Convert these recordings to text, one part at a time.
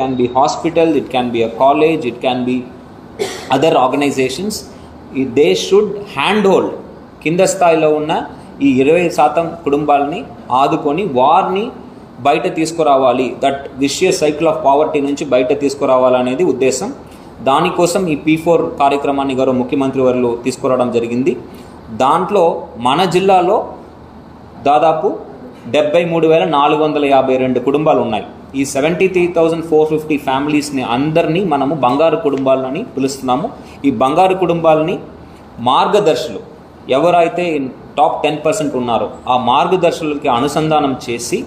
can be hospital, it can be a college, it can be other organizations. They should hand hold కింద స్థాయిలో ఉన్న ఈ ఇరవై శాతం కుటుంబాలని ఆదుకొని వారిని బయట తీసుకురావాలి. That vicious cycle of poverty నుంచి బయట తీసుకురావాలనేది ఉద్దేశం. దానికోసం ఈ పీ ఫోర్ కార్యక్రమాన్ని గారు ముఖ్యమంత్రి వారు తీసుకురావడం జరిగింది. దాంట్లో మన జిల్లాలో దాదాపు డెబ్బై మూడు వేల నాలుగు వందల యాభై రెండు కుటుంబాలు ఉన్నాయి ఈ seventy three thousand four fifty ఫ్యామిలీస్ని అందరినీ మనము బంగారు కుటుంబాలని పిలుస్తున్నాము. ఈ బంగారు కుటుంబాలని మార్గదర్శులు ఎవరైతే టాప్ టెన్ పర్సెంట్ ఉన్నారో ఆ మార్గదర్శులకి అనుసంధానం చేసి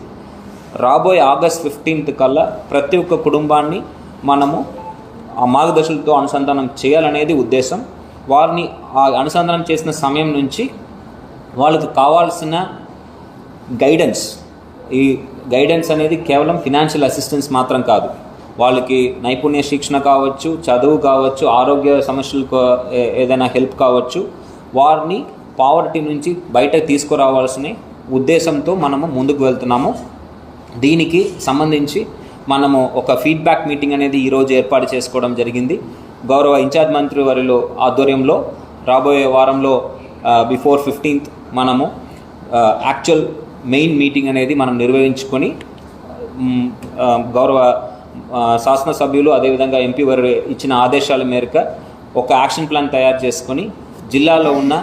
రాబోయే ఆగస్ట్ ఫిఫ్టీన్త్ కల్లా ప్రతి ఒక్క కుటుంబాన్ని మనము ఆ మార్గదర్శులతో అనుసంధానం చేయాలనేది ఉద్దేశం. వారిని ఆ అనుసంధానం చేసిన సమయం నుంచి వాళ్ళకి కావాల్సిన గైడెన్స్ ఈ గైడెన్స్ అనేది కేవలం ఫినాన్షియల్ అసిస్టెన్స్ మాత్రం కాదు. వాళ్ళకి నైపుణ్య శిక్షణ కావచ్చు చదువు కావచ్చు ఆరోగ్య సమస్యలకు ఏదైనా హెల్ప్ కావచ్చు వారిని పావర్టీ నుంచి బయట తీసుకురావాల్సిన ఉద్దేశంతో మనము ముందుకు వెళ్తున్నాము. దీనికి సంబంధించి మనము ఒక ఫీడ్బ్యాక్ మీటింగ్ అనేది ఈరోజు ఏర్పాటు చేసుకోవడం జరిగింది. గౌరవ ఇన్ఛార్జ్ మంత్రి వారిలో ఆధ్వర్యంలో రాబోయే వారంలో బిఫోర్ ఫిఫ్టీన్త్ మనము యాక్చువల్ మెయిన్ మీటింగ్ అనేది మనం నిర్వహించుకొని గౌరవ శాసనసభ్యులు అదేవిధంగా ఎంపీ వారు ఇచ్చిన ఆదేశాల మేరకు ఒక యాక్షన్ ప్లాన్ తయారు చేసుకొని జిల్లాలో ఉన్న